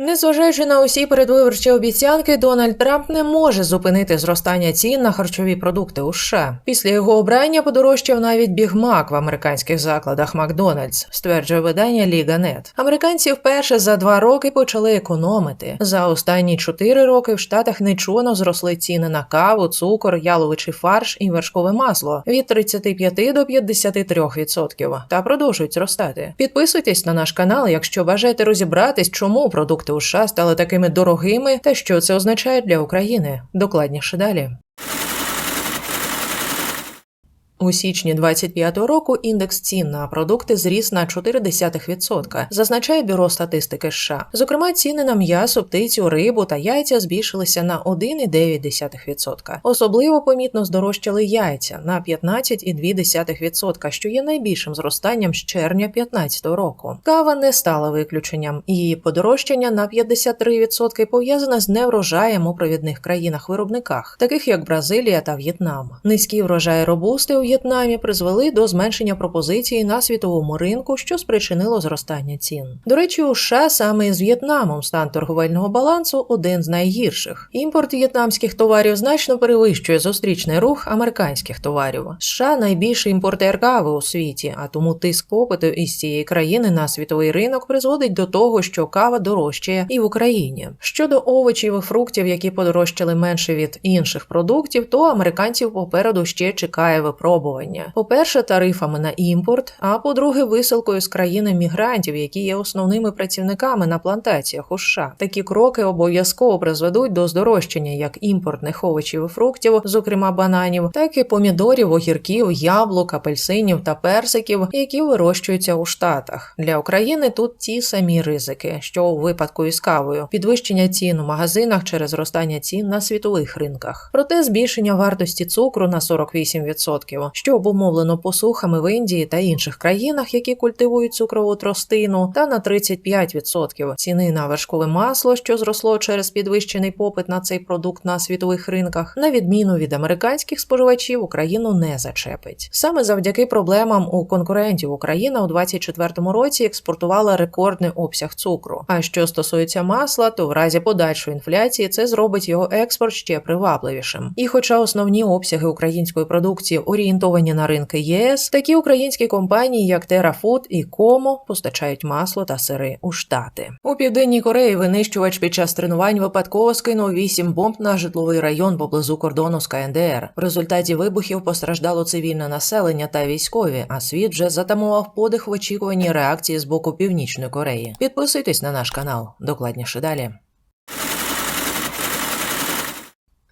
Незважаючи на усі передвиборчі обіцянки, Дональд Трамп не може зупинити зростання цін на харчові продукти у США. Після його обрання подорожчав навіть бігмак в американських закладах Макдональдс, стверджує видання Ліга Нет. Американці вперше за два роки почали економити. За останні чотири роки в штатах нечувано зросли ціни на каву, цукор, яловичий фарш і вершкове масло від 35 до 53% та продовжують зростати. Підписуйтесь на наш канал, якщо бажаєте розібратись, чому продукти у США стали такими дорогими та що це означає для України. Докладніше далі. У січні 25-го року індекс цін на продукти зріс на 0,4%, зазначає бюро статистики США. Зокрема, ціни на м'ясо, птицю, рибу та яйця збільшилися на 1,9%. Особливо помітно здорожчали яйця на 15,2%, що є найбільшим зростанням з червня 2015 року. Кава не стала виключенням. Її подорожчання на 53% пов'язане з неврожаєм у провідних країнах-виробниках, таких як Бразилія та В'єтнам. Низькі врожаї робусти у В'єтнамі призвели до зменшення пропозиції на світовому ринку, що спричинило зростання цін. До речі, у США саме з В'єтнамом стан торговельного балансу один з найгірших. Імпорт в'єтнамських товарів значно перевищує зустрічний рух американських товарів. США найбільший імпортер кави у світі, а тому тиск попиту із цієї країни на світовий ринок призводить до того, що кава дорожчає і в Україні. Щодо овочів і фруктів, які подорожчали менше від інших продуктів, то американців попереду ще чекає випробування. По-перше, тарифами на імпорт, а по-друге, висилкою з країни мігрантів, які є основними працівниками на плантаціях у США. Такі кроки обов'язково призведуть до здорожчання як імпортних овочів і фруктів, зокрема бананів, так і помідорів, огірків, яблук, апельсинів та персиків, які вирощуються у Штатах. Для України тут ті самі ризики, що у випадку із кавою, підвищення цін у магазинах через зростання цін на світових ринках. Проте збільшення вартості цукру на 48%, що обумовлено посухами в Індії та інших країнах, які культивують цукрову тростину, та на 35% ціни на вершкове масло, що зросло через підвищений попит на цей продукт на світових ринках, на відміну від американських споживачів, Україну не зачепить. Саме завдяки проблемам у конкурентів Україна у 2024 році експортувала рекордний обсяг цукру. А що стосується масла, то в разі подальшої інфляції це зробить його експорт ще привабливішим. І, хоча основні обсяги української продукції орієнтовані на ринки ЄС, такі українські компанії, як Терафуд і Комо, постачають масло та сири у Штати. У південній Кореї винищувач під час тренувань випадково скинув 8 бомб на житловий район поблизу кордону з КНДР. В результаті вибухів постраждало цивільне населення та військові, а світ вже затамував подих в очікуванні реакції з боку Північної Кореї. Підписуйтесь на наш канал. Докладніше далі.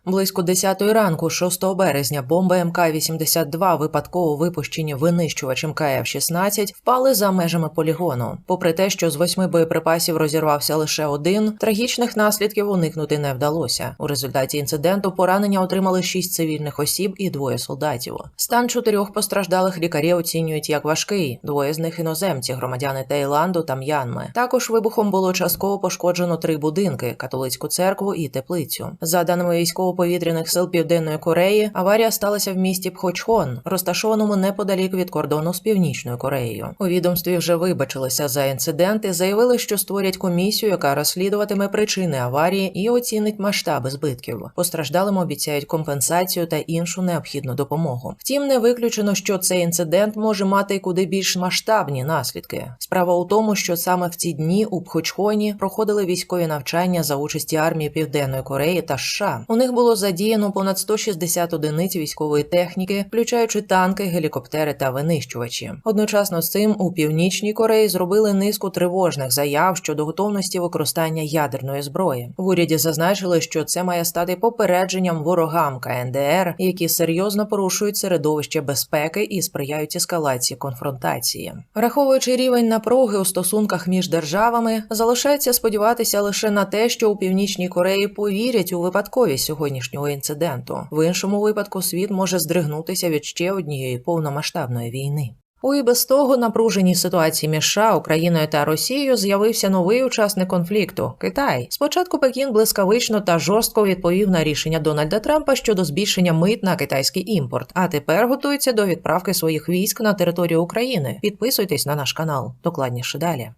Близько 10 ранку, 6 березня, бомби МК-82, випадково випущені винищувачем КФ-16, впали за межами полігону. Попри те, що з восьми боєприпасів розірвався лише один, трагічних наслідків уникнути не вдалося. У результаті інциденту поранення отримали шість цивільних осіб і двоє солдатів. Стан чотирьох постраждалих лікарі оцінюють як важкий. Двоє з них іноземці, громадяни Таїланду та М'янми. Також вибухом було частково пошкоджено три будинки: католицьку церкву і теплицю. За даними військово повітряних сил Південної Кореї аварія сталася в місті Пхочхон, розташованому неподалік від кордону з Північною Кореєю. У відомстві вже вибачилися за інцидент і заявили, що створять комісію, яка розслідуватиме причини аварії і оцінить масштаби збитків. Постраждалим обіцяють компенсацію та іншу необхідну допомогу. Втім, не виключено, що цей інцидент може мати куди більш масштабні наслідки. Справа у тому, що саме в ці дні у Пхочхоні проходили військові навчання за участі армії Південної Кореї та США. У них було задіяно понад 160 одиниць військової техніки, включаючи танки, гелікоптери та винищувачі. Одночасно з цим у північній Кореї зробили низку тривожних заяв щодо готовності використання ядерної зброї. В уряді зазначили, що це має стати попередженням ворогам КНДР, які серйозно порушують середовище безпеки і сприяють ескалації конфронтації. Враховуючи рівень напруги у стосунках між державами, залишається сподіватися лише на те, що у північній Кореї повірять у випадковість сьогоднішнього інциденту. В іншому випадку світ може здригнутися від ще однієї повномасштабної війни. У і без того напруженій ситуації між США, Україною та Росією з'явився новий учасник конфлікту Китай. Спочатку Пекін блискавично та жорстко відповів на рішення Дональда Трампа щодо збільшення мит на китайський імпорт, а тепер готується до відправки своїх військ на територію України. Підписуйтесь на наш канал. Докладніше далі.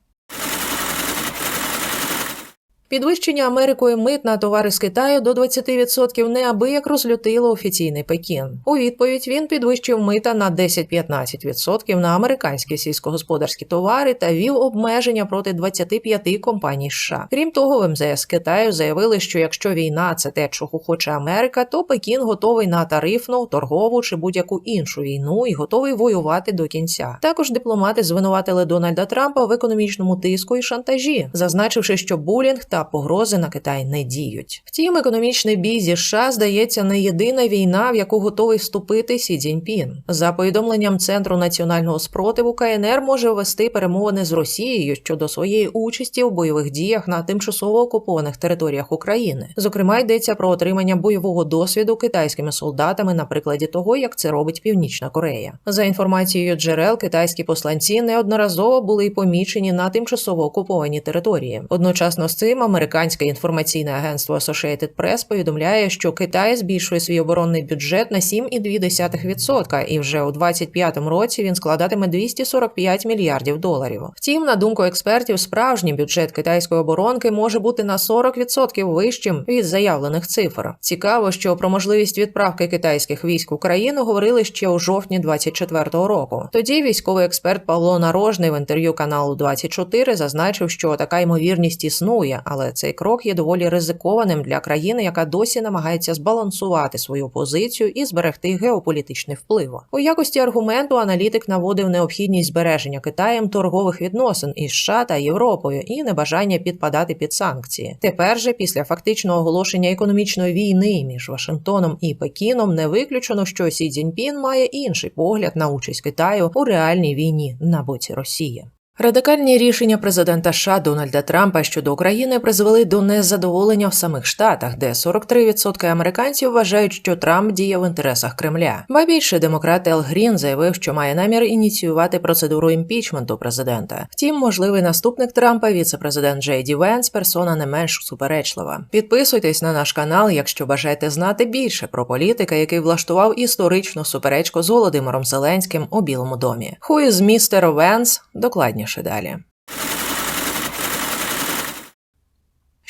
Підвищення Америкою мит на товари з Китаю до 20% неабияк розлютило офіційний Пекін. У відповідь він підвищив мита на 10-15% на американські сільськогосподарські товари та вів обмеження проти 25 компаній США. Крім того, в МЗС Китаю заявили, що якщо війна це те, чого хоче Америка, то Пекін готовий на тарифну, торгову чи будь-яку іншу війну і готовий воювати до кінця. Також дипломати звинуватили Дональда Трампа в економічному тиску і шантажі, зазначивши, що булінг та погрози на Китай не діють. Втім, економічний бій зі США здається не єдина війна, в яку готовий вступити Сі Цзіньпін. За повідомленням Центру національного спротиву КНР може вести перемовини з Росією щодо своєї участі у бойових діях на тимчасово окупованих територіях України. Зокрема, йдеться про отримання бойового досвіду китайськими солдатами на прикладі того, як це робить Північна Корея. За інформацією джерел, китайські посланці неодноразово були помічені на тимчасово окуповані території. Одночасно з цим американське інформаційне агентство Associated Press повідомляє, що Китай збільшує свій оборонний бюджет на 7,2% і вже у 2025 році він складатиме 245 мільярдів доларів. Втім, на думку експертів, справжній бюджет китайської оборонки може бути на 40% вищим від заявлених цифр. Цікаво, що про можливість відправки китайських військ в Україну говорили ще у жовтні 24-го року. Тоді військовий експерт Павло Нарожний в інтерв'ю каналу 24 зазначив, що така ймовірність існує, але цей крок є доволі ризикованим для країни, яка досі намагається збалансувати свою позицію і зберегти геополітичний вплив. У якості аргументу аналітик наводив необхідність збереження Китаєм торгових відносин із США та Європою і небажання підпадати під санкції. Тепер же, після фактичного оголошення економічної війни між Вашингтоном і Пекіном, не виключено, що Сі Цзіньпін має інший погляд на участь Китаю у реальній війні на боці Росії. Радикальні рішення президента США Дональда Трампа щодо України призвели до незадоволення в самих штатах, де 43% американців вважають, що Трамп діє в інтересах Кремля. Ба більше демократ Ел Грін заявив, що має намір ініціювати процедуру імпічменту президента. Втім, можливий наступник Трампа, віце-президент Джей Ді Венс, персона не менш суперечлива. Підписуйтесь на наш канал, якщо бажаєте знати більше про політика, який влаштував історичну суперечку з Володимиром Зеленським у Білому домі. Who is. Венс? Докладніше далі.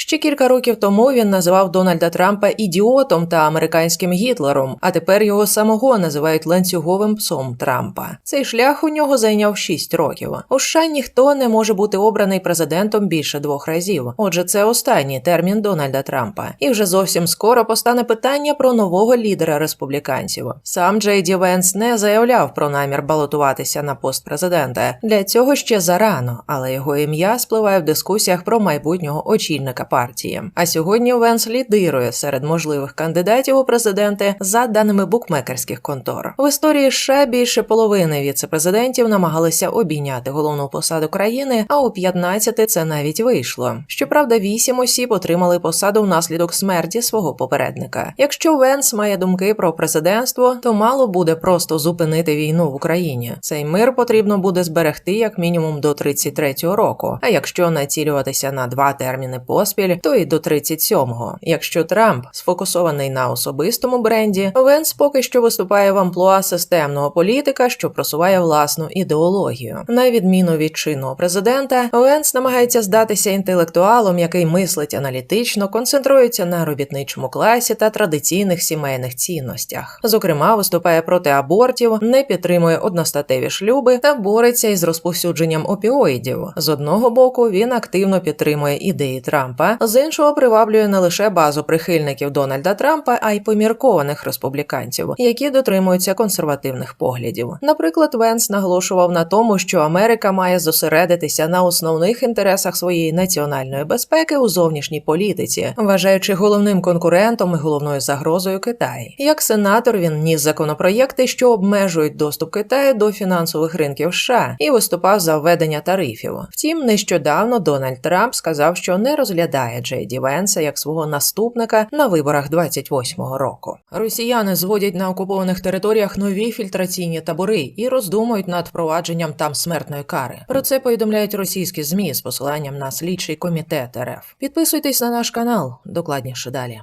Ще кілька років тому він називав Дональда Трампа ідіотом та американським Гітлером, а тепер його самого називають ланцюговим псом Трампа. Цей шлях у нього зайняв 6 років. У США ніхто не може бути обраний президентом більше двох разів. Отже, це останній термін Дональда Трампа. І вже зовсім скоро постане питання про нового лідера республіканців. Сам Джей Ді Венс не заявляв про намір балотуватися на пост президента. Для цього ще зарано, але його ім'я спливає в дискусіях про майбутнього очільника партії. А сьогодні Венс лідирує серед можливих кандидатів у президенти за даними букмекерських контор. В історії США більше половини віцепрезидентів намагалися обійняти головну посаду країни, а у 15 це навіть вийшло. Щоправда, вісім осіб отримали посаду внаслідок смерті свого попередника. Якщо Венс має думки про президентство, то мало буде просто зупинити війну в Україні. Цей мир потрібно буде зберегти як мінімум до 33-го року. А якщо націлюватися на два терміни поспіль, то і до 37-го. Якщо Трамп сфокусований на особистому бренді, Венс поки що виступає в амплуа системного політика, що просуває власну ідеологію. На відміну від чинного президента, Венс намагається здатися інтелектуалом, який мислить аналітично, концентрується на робітничому класі та традиційних сімейних цінностях. Зокрема, виступає проти абортів, не підтримує одностатеві шлюби та бореться із розповсюдженням опіоїдів. З одного боку він активно підтримує ідеї Трампа, з іншого приваблює не лише базу прихильників Дональда Трампа, а й поміркованих республіканців, які дотримуються консервативних поглядів. Наприклад, Венс наголошував на тому, що Америка має зосередитися на основних інтересах своєї національної безпеки у зовнішній політиці, вважаючи головним конкурентом і головною загрозою Китай. Як сенатор він ніс законопроєкти, що обмежують доступ Китаю до фінансових ринків США, і виступав за введення тарифів. Втім, нещодавно Дональд Трамп сказав, що не розглядає вітає Джей Венса як свого наступника на виборах 28-го року. Росіяни зводять на окупованих територіях нові фільтраційні табори і роздумують над впровадженням там смертної кари. Про це повідомляють російські змі з посиланням на слідчий комітет РФ. Підписуйтесь на наш канал. Докладніше далі.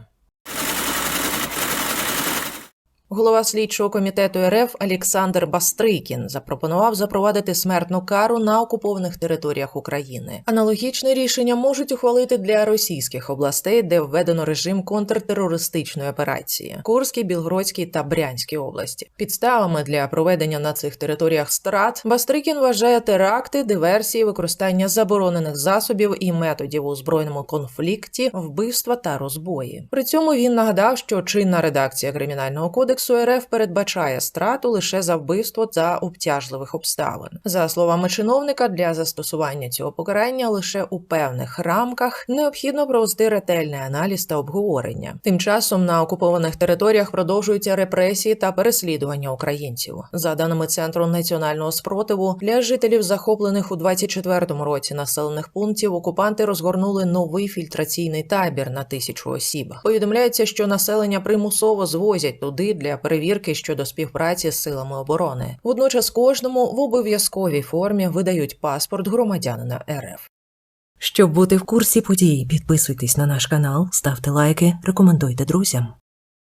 Голова слідчого комітету РФ Олександр Бастрикін запропонував запровадити смертну кару на окупованих територіях України. Аналогічне рішення можуть ухвалити для російських областей, де введено режим контртерористичної операції Курській, Білгородській та Брянській області. Підставами для проведення на цих територіях страт Бастрикін вважає теракти, диверсії, використання заборонених засобів і методів у збройному конфлікті, вбивства та розбої. При цьому він нагадав, що чинна редакція кримінального кодексу РФ передбачає страту лише за вбивство за обтяжливих обставин. За словами чиновника, для застосування цього покарання лише у певних рамках необхідно провести ретельний аналіз та обговорення. Тим часом на окупованих територіях продовжуються репресії та переслідування українців. За даними центру національного спротиву, для жителів захоплених у 24-му році населених пунктів окупанти розгорнули новий фільтраційний табір на тисячу осіб. Повідомляється, що населення примусово звозять туди перевірки щодо співпраці з силами оборони. Водночас кожному в обов'язковій формі видають паспорт громадянина РФ. Щоб бути в курсі подій, підписуйтесь на наш канал, ставте лайки, рекомендуйте друзям.